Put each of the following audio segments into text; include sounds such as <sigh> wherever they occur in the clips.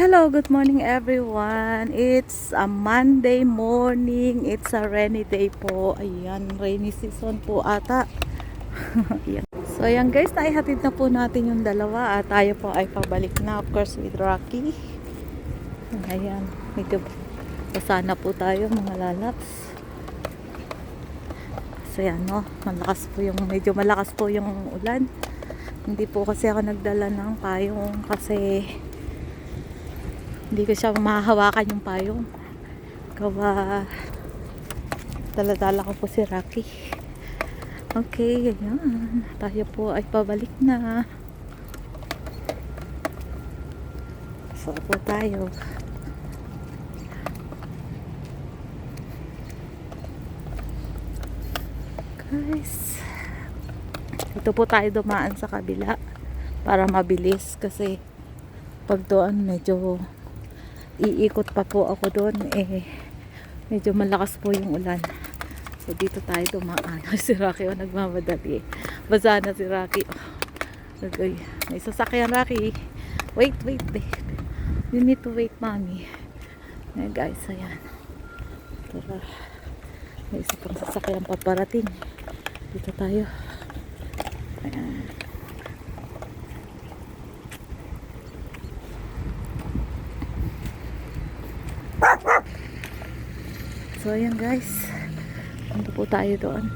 Hello, good morning everyone. It's a Monday morning. It's a rainy day po. Ayan, rainy season po ata. <laughs> ayan. So ayan guys, naihatid na po natin yung dalawa at tayo po ay pabalik na of course with Rocky. Ayan, medyo basa na po tayo mga lalaps. So ayan no, malakas po yung, medyo malakas po yung ulan. Hindi po kasi ako nagdala ng payong kasi hindi ko siya mahahawakan yung payong. Gawa daladala ko po si Rocky. Okay, ayan. Tayo po ay pabalik na. So po tayo. Guys, ito po tayo dumaan sa kabila para mabilis kasi pag doon medyo iikot pa po ako doon. Eh medyo malakas po yung ulan. So dito tayo dumaan. <laughs> Si Rocky o nagmamadali. Basa na si Rocky. Oh, okay. may sasakyan Rocky. Wait wait wait. You need to wait mommy. Ayan guys ayan. Tara. May isa pang sasakyan paparating. Dito tayo. Ayan So ayan guys. Punta po tayo doon.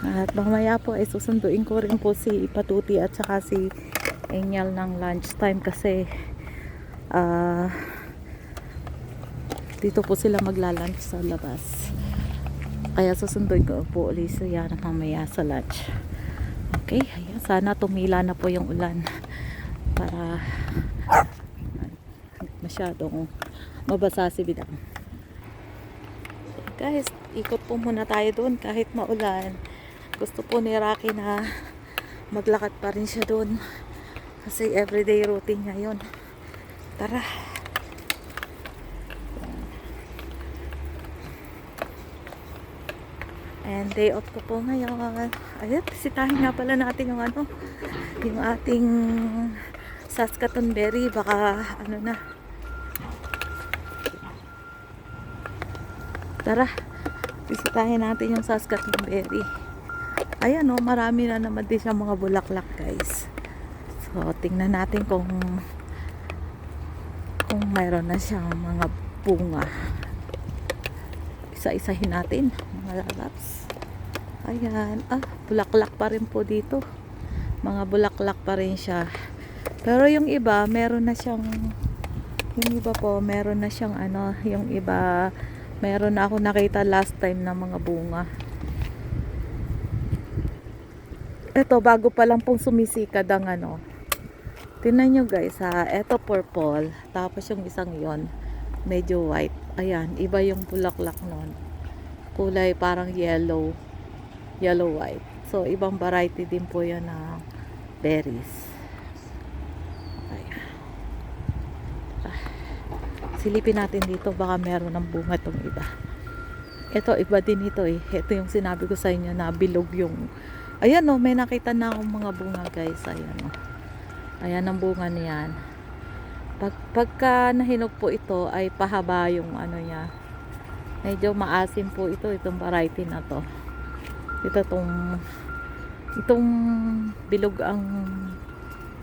At mamaya po ay susunduin ko rin po si Patuti at saka si Angel ng lunch time kasi ah dito po sila magla-lunch sa labas. Kaya susunduin ko po ulit siya na mamaya sa lunch. Okay, ayan. Sana tumila na po yung ulan para masyadong mabasa si Bidang guys, ikot po muna tayo doon kahit maulan. Gusto po ni Rocky na maglakad pa rin siya doon. Kasi everyday routine niya yun. Tara. And day off ko po ngayon. Ayun, bisitahin nga pala natin yung ano, yung ating Saskatoon berry. Baka ano na, Tara, bisitahin natin yung Saskatoon berry. Ayan o, marami na naman din siya mga bulaklak guys. So, tingnan natin kung kung mayroon na siyang mga bunga. Isa-isahin natin, mga lalaps. Ayan, ah, bulaklak pa rin po dito. Mga bulaklak pa rin siya. Pero yung iba, meron na siyang yung iba po, meron na siyang ano, yung iba Meron na ako nakita last time na mga bunga. Ito, bago pa lang pong sumisikad ang ano. Tingnan nyo guys ha. Ito purple. Tapos yung isang yon medyo white. Ayan, iba yung bulaklak nun. Kulay parang yellow. Yellow white. So, ibang variety din po yan na berries. Ayan. Silipin natin dito baka meron ng bunga tong iba. Ito iba din ito eh. Ito yung sinabi ko sa inyo na bilog yung ayan oh, may nakita na akong mga bunga guys. Ayan oh. ayan ang bunga niyan. Pag, pagka nahinog po ito ay pahaba yung ano niya. Medyo maasim po ito itong variety na to. Ito tong itong bilog ang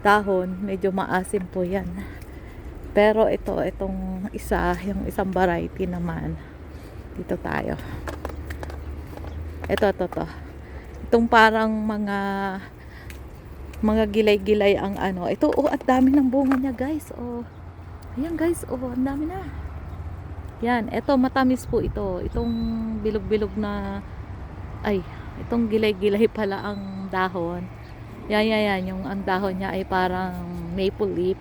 dahon medyo maasim po yan pero ito, itong isa, yung isang variety naman. Dito tayo. Ito, ito, ito. Itong parang mga mga gilay-gilay ang ano. Ito, oh, at dami ng bunga niya, guys. Oh. Ayan, guys. Oh, ang dami na. Yan, ito matamis po ito. Itong bilog-bilog na ay, itong gilay-gilay pala ang dahon. Yan, yan, yan. Yung ang dahon niya ay parang maple leaf.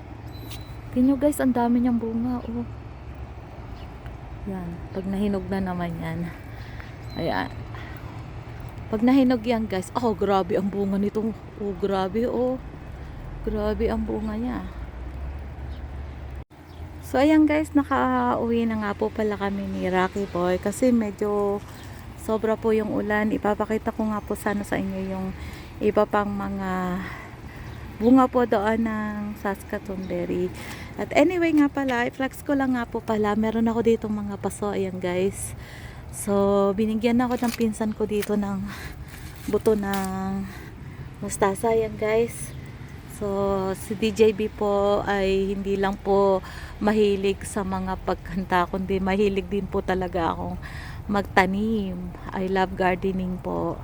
Tingnan guys, ang dami niyang bunga. Oh. Yan. Pag nahinog na naman yan. Ayan. Pag nahinog yan guys, oh grabe ang bunga nito. Oh grabe oh. Grabe ang bunga niya. So ayan guys, naka-uwi na nga po pala kami ni Rocky Boy kasi medyo sobra po yung ulan. Ipapakita ko nga po sana sa inyo yung iba pang mga bunga po doon ng Saskatoon berry. At anyway nga pala, i-flex ko lang nga po pala, meron ako dito mga paso, ayan guys. So, binigyan ako ng pinsan ko dito ng buto ng mustasa, ayan guys. So, si DJB po ay hindi lang po mahilig sa mga pagkanta, kundi mahilig din po talaga akong magtanim. I love gardening po.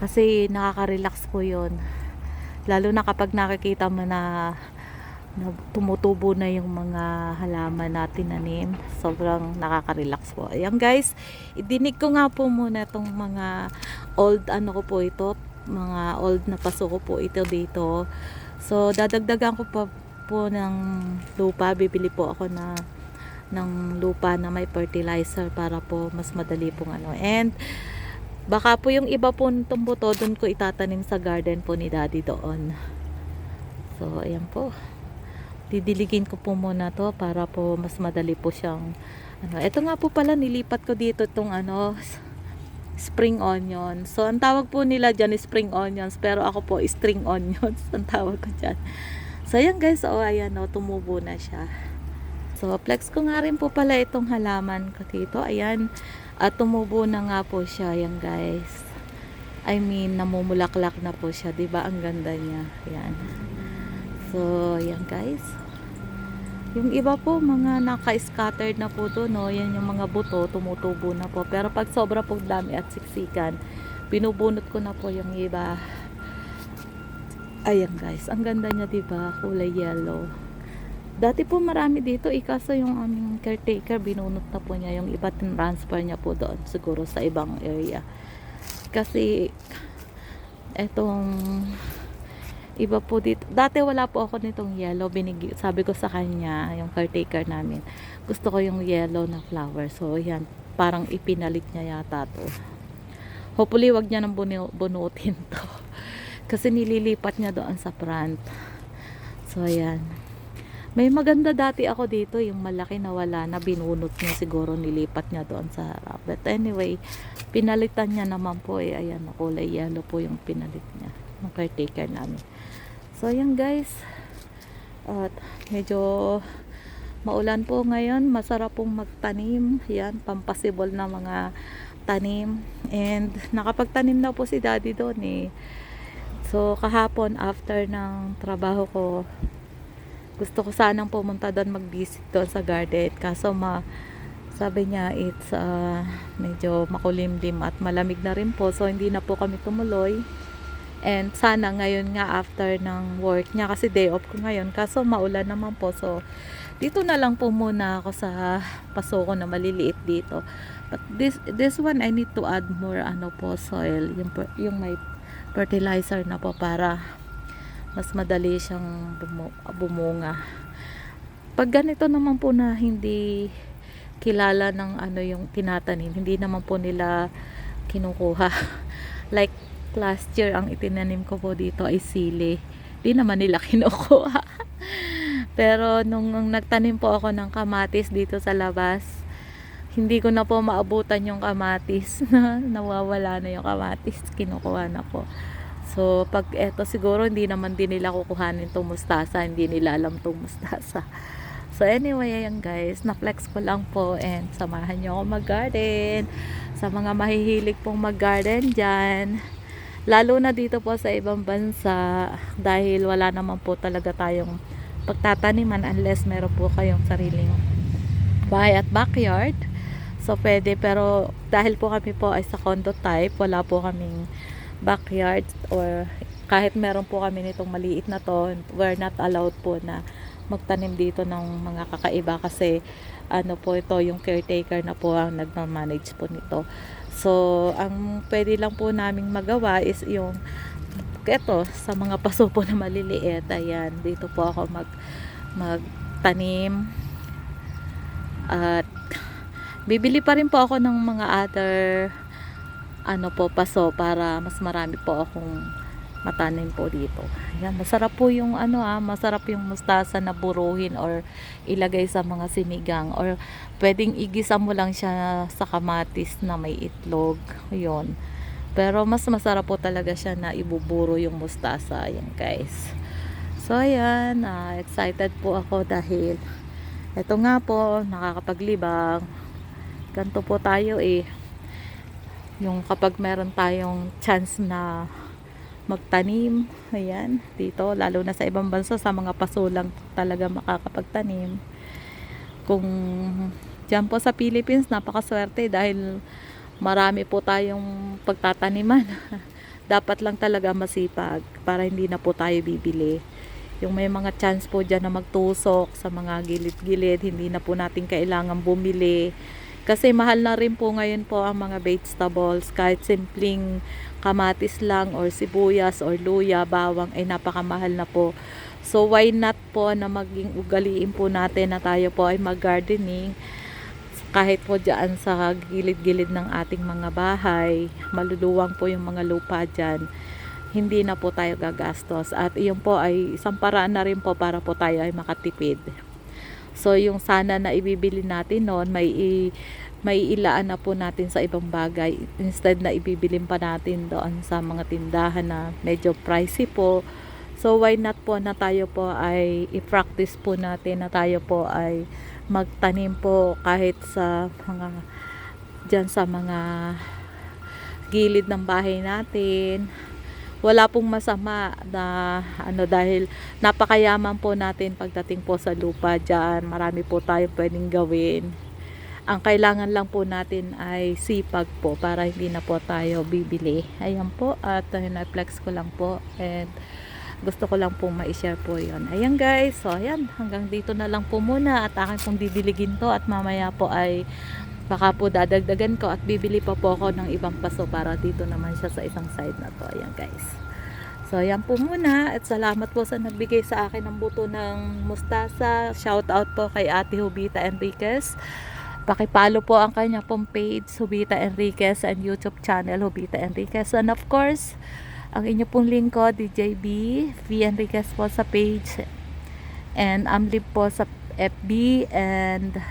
Kasi nakaka-relax po yun. Lalo na kapag nakikita mo na, na tumutubo na yung mga halaman na tinanim. Sobrang nakaka-relax po. Ayan guys, idinig ko nga po muna itong mga old ano ko po ito. Mga old na paso ko po ito dito. So, dadagdagan ko pa po ng lupa. Bibili po ako na ng lupa na may fertilizer para po mas madali pong ano. And, baka po yung iba po nitong buto, doon ko itatanim sa garden po ni daddy doon. So, ayan po. Didiligin ko po muna to para po mas madali po siyang ano. Ito nga po pala nilipat ko dito itong ano spring onion. So, ang tawag po nila dyan is spring onions. Pero ako po, string onions. <laughs> ang tawag ko dyan. So, ayan guys. Oh, ayan o. tumubo na siya. So, flex ko nga rin po pala itong halaman ko dito. Ayan. At tumubo na nga po siya. Ayan guys. I mean, namumulaklak na po siya. 'di ba Ang ganda niya. Ayan. So, ayan guys. Yung iba po, mga naka-scattered na po to, no? Yan yung mga buto, tumutubo na po. Pero pag sobra po dami at siksikan, binubunot ko na po yung iba. Ayan guys, ang ganda niya, diba? Kulay yellow. Dati po marami dito, ikaso yung aming caretaker, binunot na po niya yung iba, transfer niya po doon, siguro sa ibang area. Kasi, etong iba po dito. Dati wala po ako nitong yellow. Binig, sabi ko sa kanya, yung caretaker namin, gusto ko yung yellow na flower. So, yan, parang ipinalit niya yata to. Hopefully, wag niya nang bunu- bunutin <laughs> to. Kasi nililipat niya doon sa front. So, ayan. May maganda dati ako dito, yung malaki na wala na binunot niya siguro nilipat niya doon sa harap. But anyway, pinalitan niya naman po eh. Ayan, kulay yellow po yung pinalit niya. Yung caretaker namin. So, ayan guys. At medyo maulan po ngayon. Masarap pong magtanim. Yan, pampasibol na mga tanim. And nakapagtanim na po si daddy doon eh. So, kahapon after ng trabaho ko, gusto ko sanang pumunta doon mag-visit doon sa garden. Kaso ma sabi niya it's uh, medyo makulimlim at malamig na rin po. So, hindi na po kami tumuloy. And sana ngayon nga after ng work niya kasi day off ko ngayon. Kaso maulan naman po. So, dito na lang po muna ako sa paso ko na maliliit dito. But this this one I need to add more ano po soil, yung yung may fertilizer na po para mas madali siyang bumu- bumunga. Pag ganito naman po na hindi kilala ng ano yung tinatanim, hindi naman po nila kinukuha. <laughs> like last year ang itinanim ko po dito ay sili. Di naman nila <laughs> kinukuha. Pero nung nagtanim po ako ng kamatis dito sa labas, hindi ko na po maabutan yung kamatis <laughs> na nawawala na yung kamatis kinukuha na po so pag eto siguro hindi naman din nila kukuhanin tong mustasa hindi nila alam tong mustasa so anyway ayan guys na flex ko lang po and samahan nyo ako mag garden sa mga mahihilig pong mag garden dyan lalo na dito po sa ibang bansa dahil wala naman po talaga tayong pagtataniman unless meron po kayong sariling bahay at backyard So, pwede. Pero, dahil po kami po ay sa condo type, wala po kaming backyard or kahit meron po kami nitong maliit na to, we're not allowed po na magtanim dito ng mga kakaiba kasi ano po ito, yung caretaker na po ang nagmamanage po nito. So, ang pwede lang po naming magawa is yung eto, sa mga <laughs> paso po na maliliit, ayan, dito po ako mag magtanim at Bibili pa rin po ako ng mga other ano po paso para mas marami po akong matanim po dito. Ayan, masarap po yung ano ah, masarap yung mustasa na buruhin or ilagay sa mga sinigang or pwedeng igisa mo lang siya sa kamatis na may itlog. Ayun. Pero mas masarap po talaga siya na ibuburo yung mustasa. Ayan guys. So ayan, ah, excited po ako dahil eto nga po, nakakapaglibang. Ganto po tayo eh. Yung kapag meron tayong chance na magtanim, ayan, dito, lalo na sa ibang bansa, sa mga paso talaga makakapagtanim. Kung dyan po sa Philippines, napakaswerte dahil marami po tayong pagtataniman. <laughs> Dapat lang talaga masipag para hindi na po tayo bibili. Yung may mga chance po dyan na magtusok sa mga gilid-gilid, hindi na po natin kailangan bumili. Kasi mahal na rin po ngayon po ang mga vegetables. Kahit simpleng kamatis lang or sibuyas or luya, bawang ay napakamahal na po. So why not po na maging ugaliin po natin na tayo po ay mag-gardening kahit po dyan sa gilid-gilid ng ating mga bahay, maluluwang po yung mga lupa dyan, hindi na po tayo gagastos. At iyon po ay isang paraan na rin po para po tayo ay makatipid. So yung sana na ibibili natin noon, may i, may ilaan na po natin sa ibang bagay. Instead na ibibilin pa natin doon sa mga tindahan na medyo pricey po. So why not po na tayo po ay i-practice po natin na tayo po ay magtanim po kahit sa mga dyan sa mga gilid ng bahay natin wala pong masama na ano dahil napakayaman po natin pagdating po sa lupa dyan. Marami po tayong pwedeng gawin. Ang kailangan lang po natin ay sipag po para hindi na po tayo bibili. Ayan po at uh, na-flex ko lang po and gusto ko lang po ma-share po yon ayan guys. So ayan hanggang dito na lang po muna at akin pong didiligin to at mamaya po ay baka po dadagdagan ko at bibili pa po ako ng ibang paso para dito naman siya sa isang side na to. Ayan guys. So ayan po muna. At salamat po sa nagbigay sa akin ng buto ng mustasa. Shout out po kay ate Hubita Enriquez. Pakipalo po ang kanya pong page, Hubita Enriquez, and YouTube channel, Hubita Enriquez. And of course, ang inyo pong lingkod, DJB, V. Enriquez po sa page, and Amlib po sa FB, and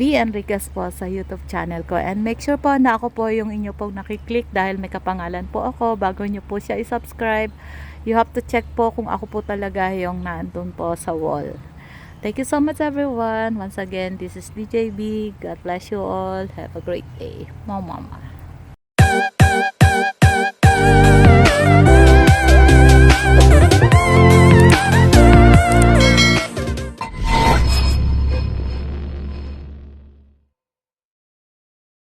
V. Enriquez po sa YouTube channel ko. And make sure po na ako po yung inyo pong nakiklik dahil may kapangalan po ako. Bago nyo po siya i-subscribe, you have to check po kung ako po talaga yung nandun po sa wall. Thank you so much everyone. Once again, this is DJB. God bless you all. Have a great day. Mama.